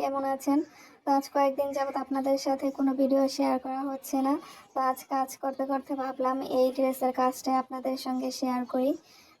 কেমন আছেন? আজ কয়েকদিন যাবৎ আপনাদের সাথে কোনো ভিডিও শেয়ার করা হচ্ছে না। তো আজ কাজ করতে করতে ভাবলাম এই ড্রেসের কাজটাই আপনাদের সঙ্গে শেয়ার করি।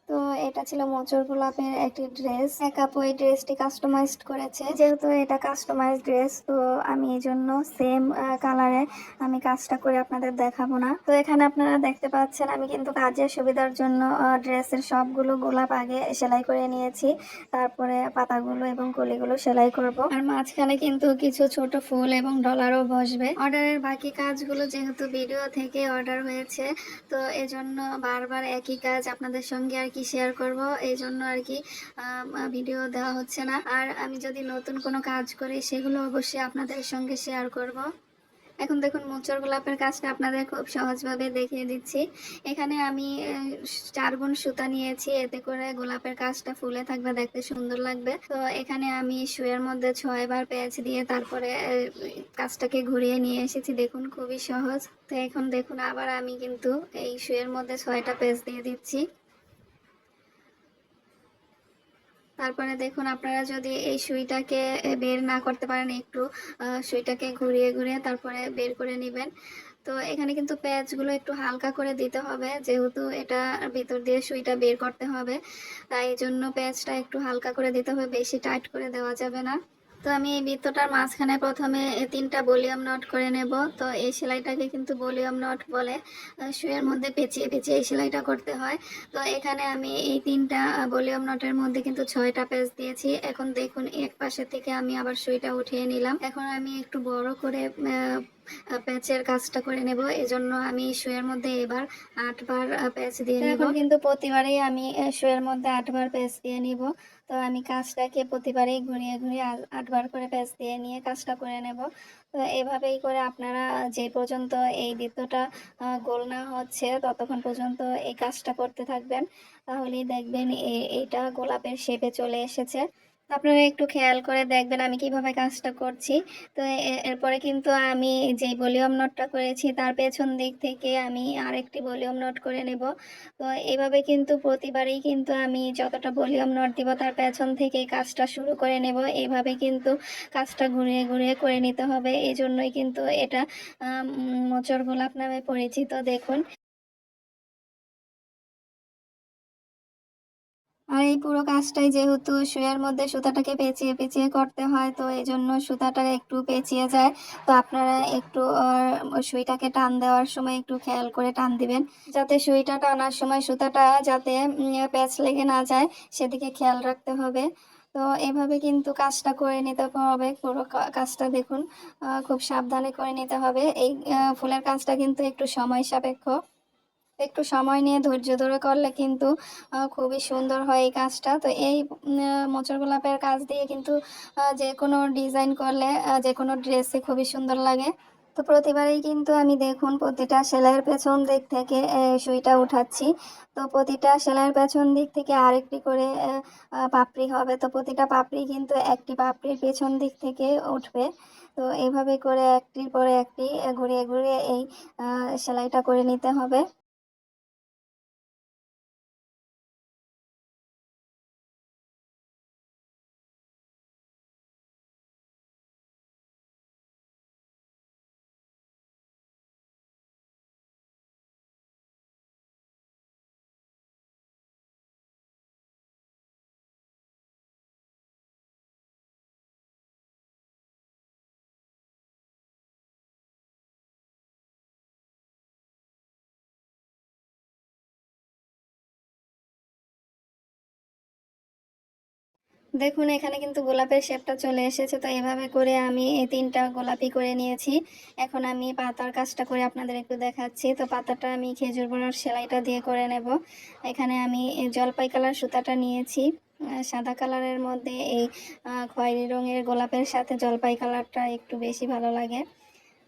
তো এটা ছিল মোচর গোলাপের একটি ড্রেস। এক আপু এই ড্রেসটি কাস্টমাইজড করেছে। যেহেতু এটা কাস্টমাইজ ড্রেস, তো আমি এই জন্য সেম কালারে আমি কাজটা করে আপনাদের দেখাবো না। তো এখানে আপনারা দেখতে পাচ্ছেন, আমি কিন্তু কাজের সুবিধার জন্য ড্রেসের সবগুলো গোলাপ আগে সেলাই করে নিয়েছি। তারপরে পাতাগুলো এবং কলিগুলো সেলাই করব। আর মাঝখানে কিন্তু কিছু ছোট ফুল এবং ডলারও বসবে। অর্ডারের বাকি কাজগুলো যেহেতু ভিডিও থেকে অর্ডার হয়েছে, তো এজন্য বারবার একই কাজ আপনাদের সঙ্গে আর কি শেয়ার করব এই জন্য আর কি ভিডিও দেওয়া হচ্ছে না। আর আমি যদি নতুন কোনো কাজ করি, সেগুলো অবশ্যই আপনাদের সঙ্গে শেয়ার করব। এখন দেখুন, মোচর গোলাপের কাজটা আপনাদের খুব সহজভাবে দেখিয়ে দিচ্ছি। এখানে আমি চার গুণ সুতা নিয়েছি, এতে করে গোলাপের কাজটা ফুলে থাকবে, দেখতে সুন্দর লাগবে। তো এখানে আমি শুয়ের মধ্যে ছয় বার পেঁয়াজ দিয়ে তারপরে কাজটাকে ঘুরিয়ে নিয়ে এসেছি, দেখুন খুবই সহজ। তো এখন দেখুন, আবার আমি কিন্তু এই শুয়ের মধ্যে ছয়টা পেজ দিয়ে দিচ্ছি। তারপরে দেখুন, আপনারা যদি এই সুইটাকে বের না করতে পারেন একটু সুইটাকে ঘুরিয়ে ঘুরিয়ে তারপরে বের করে নেবেন। তো এখানে কিন্তু প্যাচগুলো একটু হালকা করে দিতে হবে, যেহেতু এটা ভিতর দিয়ে সুইটা বের করতে হবে। তাই জন্য প্যাচটা একটু হালকা করে দিতে হবে, বেশি টাইট করে দেওয়া যাবে না। তো আমি এই বৃত্তটার মাঝখানে প্রথমে তিনটা ভলিউম নট করে নেব। তো এই সেলাইটাকে কিন্তু ভলিউম নট বলে শুয়ের মধ্যে পেঁচিয়ে পেঁচিয়ে এই সেলাইটা করতে হয়। তো এখানে আমি এই তিনটা ভলিউম নটের মধ্যে কিন্তু ছয়টা পেজ দিয়েছি। এখন দেখুন এক পাশে থেকে আমি আবার সুইটা উঠিয়ে নিলাম। এখন আমি একটু বড় করে প্যাচের কাজটা করে নেব। এজন্য আমি শুয়ের মধ্যে এবার আটবার প্যাচ দিয়ে নেব। কিন্তু প্রতিবারেই আমি শুয়ের মধ্যে আটবার প্যাচ দিয়ে নিব। তো আমি কাজটাকে প্রতিবারেই ঘুরিয়ে ঘুরিয়ে আটবার করে প্যাচ দিয়ে নিয়ে কাজটা করে নেব। তো এভাবেই করে আপনারা যে পর্যন্ত এই বৃত্তটা গোল না হচ্ছে ততক্ষণ পর্যন্ত এই কাজটা করতে থাকবেন। তাহলেই দেখবেন এইটা গোলাপের শেপে চলে এসেছে। আপনারা একটু খেয়াল করে দেখবেন আমি কীভাবে কাজটা করছি। তো এরপরে কিন্তু আমি যে ভলিউম নোটটা করেছি তার পেছন দিক থেকে আমি আরেকটি ভলিউম নোট করে নেব। তো এভাবে কিন্তু প্রতিবারই কিন্তু আমি যতটা ভলিউম নোট দিব তার পেছন থেকে কাজটা শুরু করে নেব। এইভাবে কিন্তু কাজটা ঘুরিয়ে ঘুরিয়ে করে নিতে হবে। এই জন্যই কিন্তু এটা মোচর গোলাপ নামে পরিচিত, দেখুন। আর এই পুরো কাজটাই যেহেতু শুয়ের মধ্যে সুতাটাকে পেঁচিয়ে পেঁচিয়ে করতে হয়, তো এই জন্য সুতাটা একটু পেঁচিয়ে যায়। তো আপনারা একটু সুইটাকে টান দেওয়ার সময় একটু খেয়াল করে টান দিবেন। যাতে সুইটা টানার সময় সুতাটা যাতে প্যাচ লেগে না যায়, সেদিকে খেয়াল রাখতে হবে। তো এভাবে কিন্তু কাজটা করে নিতে হবে, পুরো কাজটা দেখুন খুব সাবধানে করে নিতে হবে। এই ফুলের কাজটা কিন্তু একটু সময় সাপেক্ষ। একটু সময় নিয়ে ধৈর্য ধরে করলে কিন্তু খুবই সুন্দর হয় এই কাজটা। তো এই মোচর গোলাপের কাজ দিয়ে কিন্তু যে কোনো ডিজাইন করলে যে কোনো ড্রেসে খুবই সুন্দর লাগে। তো প্রতিবারেই কিন্তু আমি দেখুন প্রতিটা সেলাইয়ের পেছন দিক থেকে সুইটা উঠাচ্ছি। তো প্রতিটা সেলাইয়ের পেছন দিক থেকে আরেকটি করে পাপড়ি হবে। তো প্রতিটা পাপড়ি কিন্তু একটি পাপড়ির পেছন দিক থেকে উঠবে। তো এইভাবে করে একটির পরে একটি ঘুরিয়ে ঘুরিয়ে এই সেলাইটা করে নিতে হবে। দেখুন, এখানে কিন্তু গোলাপের শেপটা চলে এসেছে, তো এভাবে করে আমি এই তিনটা গোলাপি করে নিয়েছি। এখন আমি পাতার কাজটা করে আপনাদের একটু দেখাচ্ছি। তো পাতাটা আমি খেজুর বড়ার সেলাইটা দিয়ে করে নেব। এখানে আমি জলপাই কালার সুতাটা নিয়েছি। সাদা কালারের মধ্যে এই খয়েরি রঙের গোলাপের সাথে জলপাই কালারটা একটু বেশি ভালো লাগে।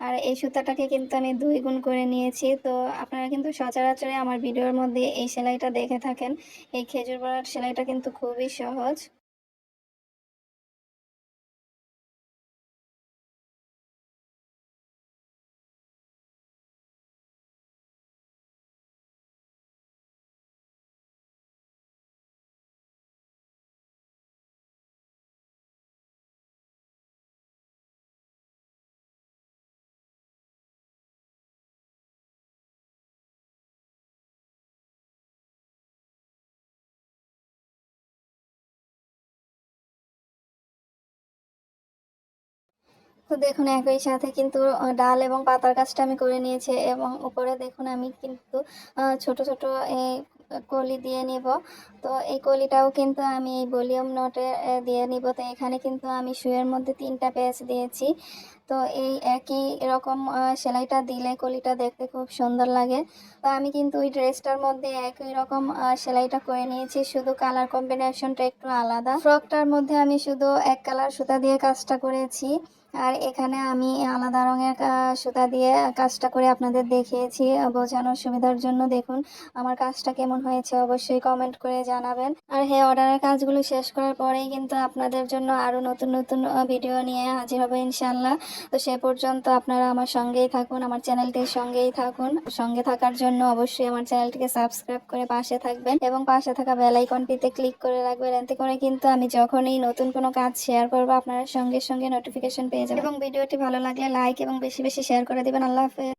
আর এই সুতাটাকে কিন্তু আমি দুই গুণ করে নিয়েছি। তো আপনারা কিন্তু সচরাচরে আমার ভিডিওর মধ্যে এই সেলাইটা দেখে থাকেন। এই খেজুর বড়ার সেলাইটা কিন্তু খুবই সহজ। তো দেখুন, একই সাথে কিন্তু ডাল এবং পাতার কাজটা আমি করে নিয়েছি এবং উপরে দেখুন আমি কিন্তু ছোট ছোট এই কলি দিয়ে নিব। তো এই কলিটাও কিন্তু আমি এই ভলিউম নোটে দিয়ে নিব। তো এখানে কিন্তু আমি শুয়ের মধ্যে তিনটা পেজ দিয়েছি। তো এই একই রকম সেলাইটা দিলে কলিটা দেখতে খুব সুন্দর লাগে। তো আমি কিন্তু ওই ড্রেসটার মধ্যে একই রকম সেলাইটা করে নিয়েছি। শুধু কালার কম্বিনেশনটা একটু আলাদা। ফ্রকটার মধ্যে আমি শুধু এক কালার সুতা দিয়ে কাজটা করেছি। আর এখানে আমি আলাদা রঙের সুতা দিয়ে কাজটা করে আপনাদের দেখিয়েছি বোঝানোর সুবিধার জন্য দেখুন আমার কাজটা কেমন হয়েছে, অবশ্যই কমেন্ট করে জানাবেন। আর হ্যাঁ অর্ডারের কাজগুলো শেষ করার পরেই কিন্তু আপনাদের জন্য আরও নতুন নতুন ভিডিও নিয়ে হাজির হবে ইনশাল্লাহ তো সে পর্যন্ত আপনারা আমার সঙ্গেই থাকুন, আমার চ্যানেলটির সঙ্গেই থাকুন। সঙ্গে থাকার জন্য অবশ্যই আমার চ্যানেলটিকে সাবস্ক্রাইব করে পাশে থাকবেন এবং পাশে থাকা বেল আইকনটিতে ক্লিক করে রাখবেন। এতে করে কিন্তু আমি যখনই নতুন কোনো কাজ শেয়ার করব, আপনারা সঙ্গে সঙ্গে নোটিফিকেশন পেয়ে যাবেন। এবং ভিডিওটি ভালো লাগলে লাইক এবং বেশি বেশি শেয়ার করে দিবেন। আল্লাহ হাফেজ।